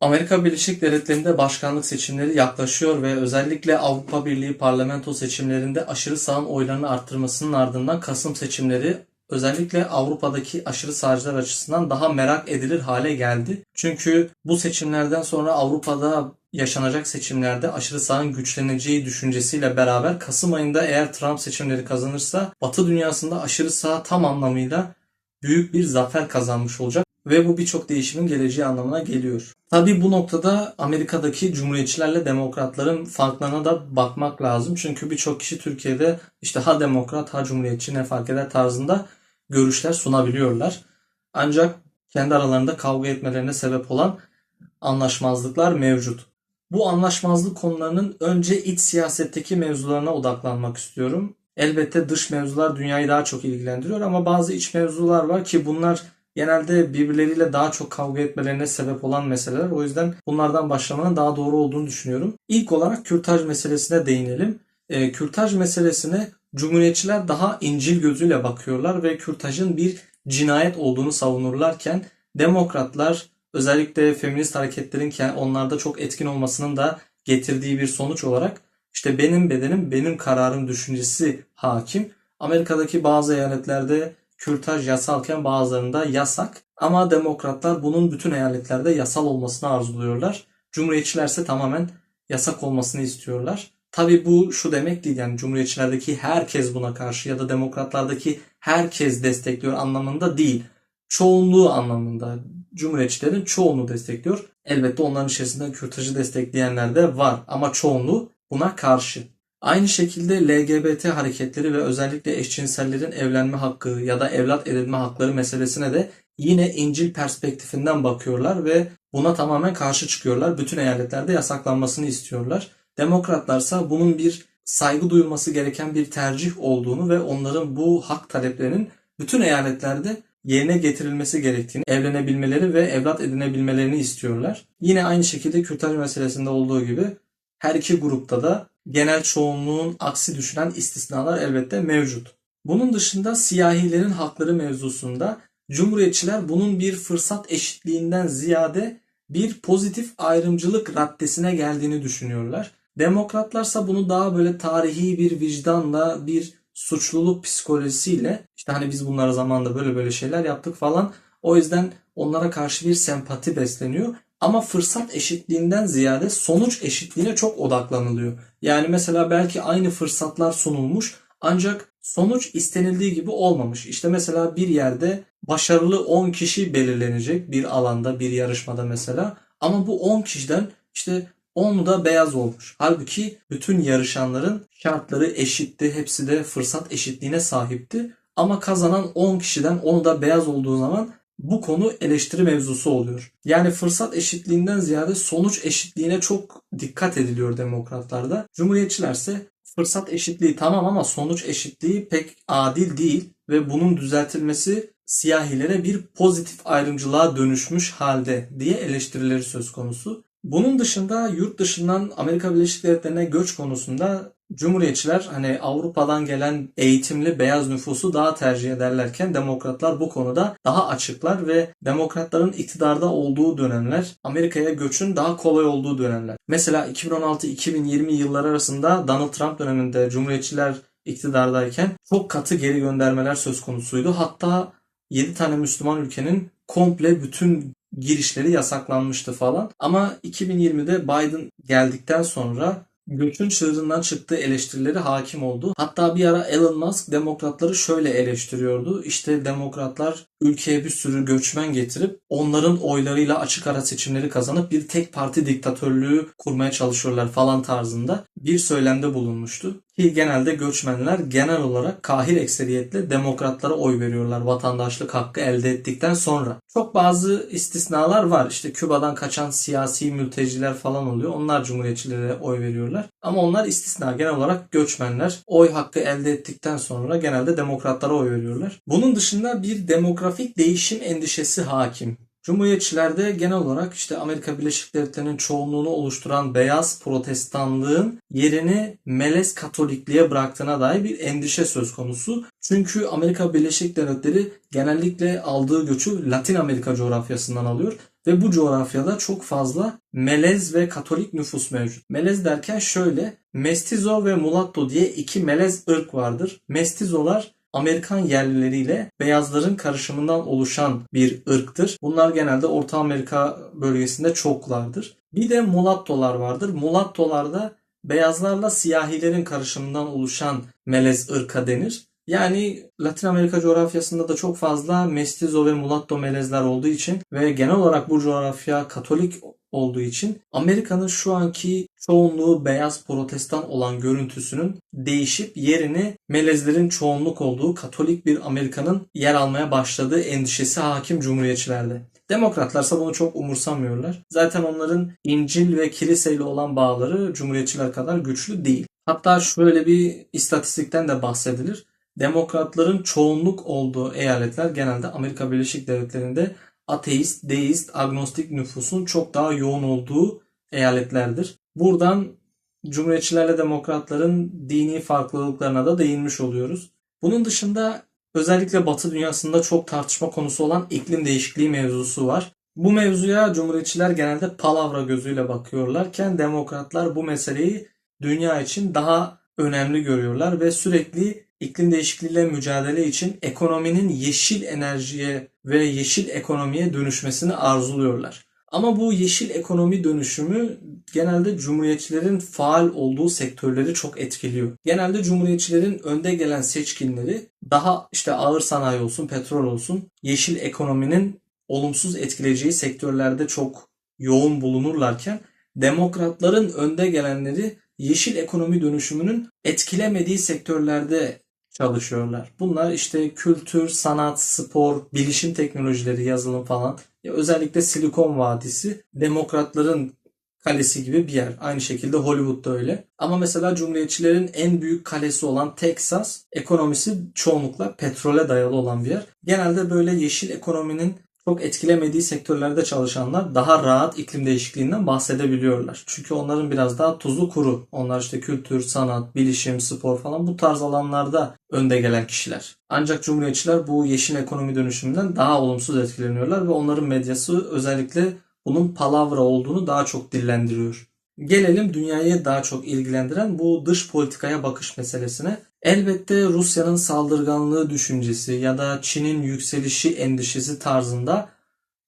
Amerika Birleşik Devletleri'nde başkanlık seçimleri yaklaşıyor ve özellikle Avrupa Birliği parlamento seçimlerinde aşırı sağın oylarını arttırmasının ardından Kasım seçimleri özellikle Avrupa'daki aşırı sağcılar açısından daha merak edilir hale geldi. Çünkü bu seçimlerden sonra Avrupa'da yaşanacak seçimlerde aşırı sağın güçleneceği düşüncesiyle beraber Kasım ayında eğer Trump seçimleri kazanırsa Batı dünyasında aşırı sağ tam anlamıyla büyük bir zafer kazanmış olacak ve bu birçok değişimin geleceği anlamına geliyor. Tabii bu noktada Amerika'daki cumhuriyetçilerle demokratların farklarına da bakmak lazım. Çünkü birçok kişi Türkiye'de işte ha demokrat ha cumhuriyetçi ne fark eder tarzında görüşler sunabiliyorlar. Ancak kendi aralarında kavga etmelerine sebep olan anlaşmazlıklar mevcut. Bu anlaşmazlık konularının önce iç siyasetteki mevzularına odaklanmak istiyorum. Elbette dış mevzular dünyayı daha çok ilgilendiriyor ama bazı iç mevzular var ki bunlar genelde birbirleriyle daha çok kavga etmelerine sebep olan meseleler. O yüzden bunlardan başlamanın daha doğru olduğunu düşünüyorum. İlk olarak kürtaj meselesine değinelim. E, kürtaj meselesine Cumhuriyetçiler daha incil gözüyle bakıyorlar ve kürtajın bir cinayet olduğunu savunurlarken demokratlar özellikle feminist hareketlerin onlarda çok etkin olmasının da getirdiği bir sonuç olarak işte benim bedenim benim kararım düşüncesi hakim. Amerika'daki bazı eyaletlerde kürtaj yasalken bazılarında yasak. Ama demokratlar bunun bütün eyaletlerde yasal olmasını arzuluyorlar. Cumhuriyetçiler ise tamamen yasak olmasını istiyorlar. Tabi bu şu demek değil yani cumhuriyetçilerdeki herkes buna karşı ya da demokratlardaki herkes destekliyor anlamında değil. Çoğunluğu anlamında cumhuriyetçilerin çoğunu destekliyor. Elbette onların içerisinde kürtajı destekleyenler de var ama çoğunluğu buna karşı. Aynı şekilde LGBT hareketleri ve özellikle eşcinsellerin evlenme hakkı ya da evlat edinme hakları meselesine de yine İncil perspektifinden bakıyorlar ve buna tamamen karşı çıkıyorlar. Bütün eyaletlerde yasaklanmasını istiyorlar. Demokratlarsa bunun bir saygı duyulması gereken bir tercih olduğunu ve onların bu hak taleplerinin bütün eyaletlerde yerine getirilmesi gerektiğini, evlenebilmeleri ve evlat edinebilmelerini istiyorlar. Yine aynı şekilde kürtaj meselesinde olduğu gibi her iki grupta da genel çoğunluğun aksi düşünen istisnalar elbette mevcut. Bunun dışında siyahilerin hakları mevzusunda Cumhuriyetçiler bunun bir fırsat eşitliğinden ziyade bir pozitif ayrımcılık raddesine geldiğini düşünüyorlar. Demokratlarsa bunu daha böyle tarihi bir vicdanla, bir suçluluk psikolojisiyle işte hani biz bunlara zamanında böyle böyle şeyler yaptık falan. O yüzden onlara karşı bir sempati besleniyor. Ama fırsat eşitliğinden ziyade sonuç eşitliğine çok odaklanılıyor. Yani mesela belki aynı fırsatlar sunulmuş ancak sonuç istenildiği gibi olmamış. İşte mesela bir yerde başarılı 10 kişi belirlenecek bir alanda, bir yarışmada mesela. Ama bu 10 kişiden işte 10'u da beyaz olmuş. Halbuki bütün yarışanların şartları eşitti. Hepsi de fırsat eşitliğine sahipti. Ama kazanan 10 kişiden 10'u da beyaz olduğu zaman bu konu eleştiri mevzusu oluyor. Yani fırsat eşitliğinden ziyade sonuç eşitliğine çok dikkat ediliyor demokratlarda. Cumhuriyetçilerse fırsat eşitliği tamam ama sonuç eşitliği pek adil değil ve bunun düzeltilmesi siyahilere bir pozitif ayrımcılığa dönüşmüş halde diye eleştirileri söz konusu. Bunun dışında yurt dışından Amerika Birleşik Devletleri'ne göç konusunda Cumhuriyetçiler hani Avrupa'dan gelen eğitimli beyaz nüfusu daha tercih ederlerken demokratlar bu konuda daha açıklar ve demokratların iktidarda olduğu dönemler Amerika'ya göçün daha kolay olduğu dönemler. Mesela 2016-2020 yıllar arasında Donald Trump döneminde Cumhuriyetçiler iktidardayken çok katı geri göndermeler söz konusuydu. Hatta 7 tane Müslüman ülkenin komple bütün girişleri yasaklanmıştı falan. Ama 2020'de Biden geldikten sonra göçün çığırından çıktığı eleştirileri hakim oldu. Hatta bir ara Elon Musk demokratları şöyle eleştiriyordu. İşte demokratlar ülkeye bir sürü göçmen getirip onların oylarıyla açık ara seçimleri kazanıp bir tek parti diktatörlüğü kurmaya çalışıyorlar falan tarzında bir söylemde bulunmuştu. Ki genelde göçmenler genel olarak kahir ekseriyetle demokratlara oy veriyorlar vatandaşlık hakkı elde ettikten sonra. Çok bazı istisnalar var. İşte Küba'dan kaçan siyasi mülteciler falan oluyor. Onlar cumhuriyetçilere oy veriyorlar. Ama onlar istisna. Genel olarak göçmenler oy hakkı elde ettikten sonra genelde demokratlara oy veriyorlar. Bunun dışında bir demografik değişim endişesi hakim Cumhuriyetçilerde genel olarak işte Amerika Birleşik Devletleri'nin çoğunluğunu oluşturan beyaz protestanlığın yerini melez katolikliğe bıraktığına dair bir endişe söz konusu. Çünkü Amerika Birleşik Devletleri genellikle aldığı göçü Latin Amerika coğrafyasından alıyor ve bu coğrafyada çok fazla melez ve katolik nüfus mevcut. Melez derken şöyle, mestizo ve mulatto diye iki melez ırk vardır. Mestizolar Amerikan yerlileriyle beyazların karışımından oluşan bir ırktır. Bunlar genelde Orta Amerika bölgesinde çoklardır. Bir de mulattolar vardır. Mulattolar da beyazlarla siyahilerin karışımından oluşan melez ırka denir. Yani Latin Amerika coğrafyasında da çok fazla mestizo ve mulatto melezler olduğu için ve genel olarak bu coğrafya Katolik olduğu için Amerika'nın şu anki çoğunluğu beyaz protestan olan görüntüsünün değişip yerini melezlerin çoğunluk olduğu Katolik bir Amerika'nın yer almaya başladığı endişesi hakim cumhuriyetçilerde. Demokratlarsa bunu çok umursamıyorlar. Zaten onların İncil ve kiliseyle olan bağları cumhuriyetçiler kadar güçlü değil. Hatta şöyle bir istatistikten de bahsedilir. Demokratların çoğunluk olduğu eyaletler genelde Amerika Birleşik Devletleri'nde ateist, deist, agnostik nüfusun çok daha yoğun olduğu eyaletlerdir. Buradan Cumhuriyetçilerle demokratların dini farklılıklarına da değinmiş oluyoruz. Bunun dışında özellikle Batı dünyasında çok tartışma konusu olan iklim değişikliği mevzusu var. Bu mevzuya Cumhuriyetçiler genelde palavra gözüyle bakıyorlarken demokratlar bu meseleyi dünya için daha önemli görüyorlar ve sürekli iklim değişikliğiyle mücadele için ekonominin yeşil enerjiye ve yeşil ekonomiye dönüşmesini arzuluyorlar. Ama bu yeşil ekonomi dönüşümü genelde cumhuriyetçilerin faal olduğu sektörleri çok etkiliyor. Genelde cumhuriyetçilerin önde gelen seçkinleri daha işte ağır sanayi olsun, petrol olsun, yeşil ekonominin olumsuz etkileyeceği sektörlerde çok yoğun bulunurlarken demokratların önde gelenleri yeşil ekonomi dönüşümünün etkilemediği sektörlerde çalışıyorlar. Bunlar işte kültür, sanat, spor, bilişim teknolojileri, yazılım falan. Ya özellikle Silikon Vadisi demokratların kalesi gibi bir yer. Aynı şekilde Hollywood'da öyle. Ama mesela Cumhuriyetçilerin en büyük kalesi olan Texas ekonomisi çoğunlukla petrole dayalı olan bir yer. Genelde böyle yeşil ekonominin çok etkilemediği sektörlerde çalışanlar daha rahat iklim değişikliğinden bahsedebiliyorlar. Çünkü onların biraz daha tuzu kuru. Onlar işte kültür, sanat, bilişim, spor falan bu tarz alanlarda önde gelen kişiler. Ancak cumhuriyetçiler bu yeşil ekonomi dönüşümünden daha olumsuz etkileniyorlar ve onların medyası özellikle bunun palavra olduğunu daha çok dillendiriyor. Gelelim dünyayı daha çok ilgilendiren bu dış politikaya bakış meselesine. Elbette Rusya'nın saldırganlığı düşüncesi ya da Çin'in yükselişi endişesi tarzında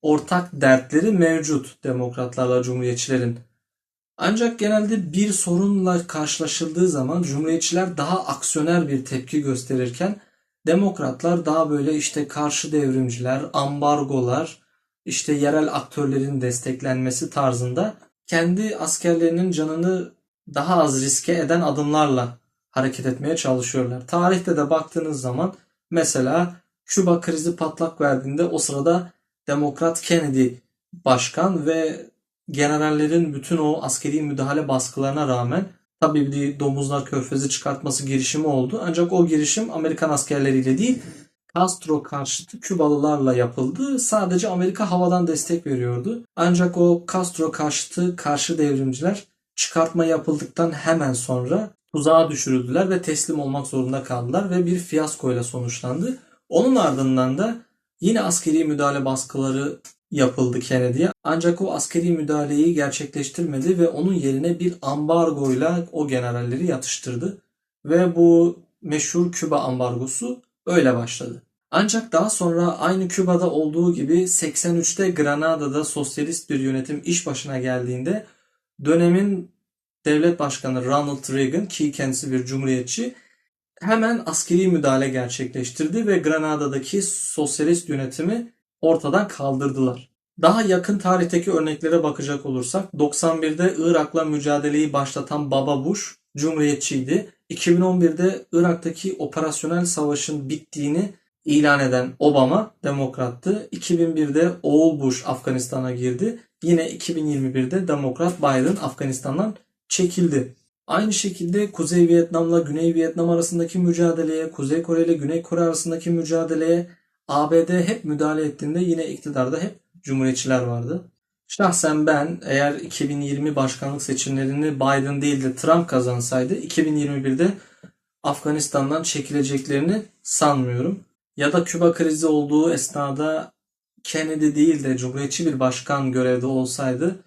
ortak dertleri mevcut demokratlarla cumhuriyetçilerin. Ancak genelde bir sorunla karşılaşıldığı zaman cumhuriyetçiler daha aksiyoner bir tepki gösterirken demokratlar daha böyle işte karşı devrimciler, ambargolar, işte yerel aktörlerin desteklenmesi tarzında kendi askerlerinin canını daha az riske eden adımlarla hareket etmeye çalışıyorlar. Tarihte de baktığınız zaman mesela Küba krizi patlak verdiğinde o sırada Demokrat Kennedy başkan ve generallerin bütün o askeri müdahale baskılarına rağmen tabii bir domuzlar körfezi çıkartması girişimi oldu. Ancak o girişim Amerikan askerleriyle değil Castro karşıtı Kübalılarla yapıldı. Sadece Amerika havadan destek veriyordu. Ancak o Castro karşıtı karşı devrimciler çıkartma yapıldıktan hemen sonra tuzağa düşürüldüler ve teslim olmak zorunda kaldılar ve bir fiyaskoyla sonuçlandı. Onun ardından da yine askeri müdahale baskıları yapıldı Kennedy'ye. Ancak o askeri müdahaleyi gerçekleştirmedi ve onun yerine bir ambargoyla o generalleri yatıştırdı. Ve bu meşhur Küba ambargosu öyle başladı. Ancak daha sonra aynı Küba'da olduğu gibi 83'te Granada'da sosyalist bir yönetim iş başına geldiğinde dönemin devlet başkanı Ronald Reagan ki kendisi bir cumhuriyetçi hemen askeri müdahale gerçekleştirdi ve Granada'daki sosyalist yönetimi ortadan kaldırdılar. Daha yakın tarihteki örneklere bakacak olursak 91'de Irak'la mücadeleyi başlatan Baba Bush cumhuriyetçiydi. 2011'de Irak'taki operasyonel savaşın bittiğini ilan eden Obama demokrattı. 2001'de oğul Bush Afganistan'a girdi. Yine 2021'de demokrat Biden Afganistan'dan çekildi. Aynı şekilde Kuzey Vietnam'la Güney Vietnam arasındaki mücadeleye, Kuzey Kore ile Güney Kore arasındaki mücadeleye ABD hep müdahale ettiğinde yine iktidarda hep cumhuriyetçiler vardı. Şahsen ben eğer 2020 başkanlık seçimlerini Biden değil de Trump kazansaydı 2021'de Afganistan'dan çekileceklerini sanmıyorum. Ya da Küba krizi olduğu esnada Kennedy değil de cumhuriyetçi bir başkan görevde olsaydı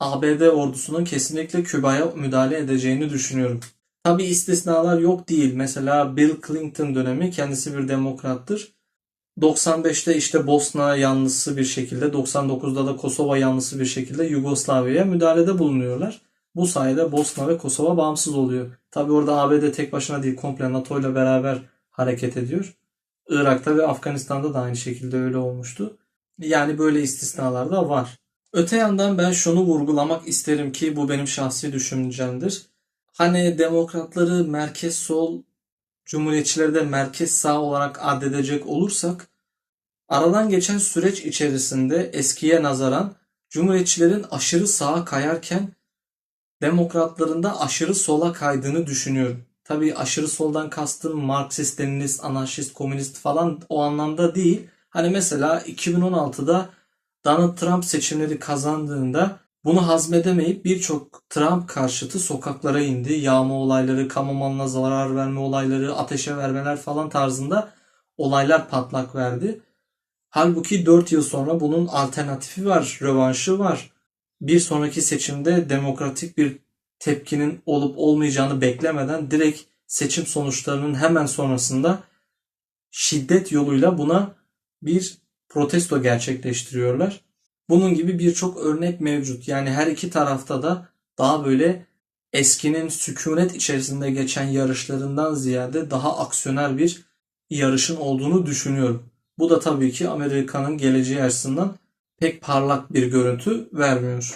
ABD ordusunun kesinlikle Küba'ya müdahale edeceğini düşünüyorum. Tabi istisnalar yok değil. Mesela Bill Clinton dönemi kendisi bir demokrattır. 95'te işte Bosna yanlısı bir şekilde, 99'da da Kosova yanlısı bir şekilde Yugoslavya'ya müdahalede bulunuyorlar. Bu sayede Bosna ve Kosova bağımsız oluyor. Tabi orada ABD tek başına değil komple NATO ile beraber hareket ediyor. Irak'ta ve Afganistan'da da aynı şekilde öyle olmuştu. Yani böyle istisnalar da var. Öte yandan ben şunu vurgulamak isterim ki bu benim şahsi düşüncemdir. Hani demokratları merkez sol, cumhuriyetçileri de merkez sağ olarak addedecek olursak aradan geçen süreç içerisinde eskiye nazaran cumhuriyetçilerin aşırı sağa kayarken demokratların da aşırı sola kaydığını düşünüyorum. Tabii aşırı soldan kastım Marksist, Leninist, anarşist, komünist falan o anlamda değil. Hani mesela 2016'da Donald Trump seçimleri kazandığında bunu hazmedemeyip birçok Trump karşıtı sokaklara indi. Yağma olayları, kamu malına zarar verme olayları, ateşe vermeler falan tarzında olaylar patlak verdi. Halbuki 4 yıl sonra bunun alternatifi var, rövanşı var. Bir sonraki seçimde demokratik bir tepkinin olup olmayacağını beklemeden direkt seçim sonuçlarının hemen sonrasında şiddet yoluyla buna bir protesto gerçekleştiriyorlar. Bunun gibi birçok örnek mevcut. Yani her iki tarafta da daha böyle eskinin sükunet içerisinde geçen yarışlarından ziyade daha aksiyoner bir yarışın olduğunu düşünüyorum. Bu da tabii ki Amerika'nın geleceği açısından pek parlak bir görüntü vermiyor.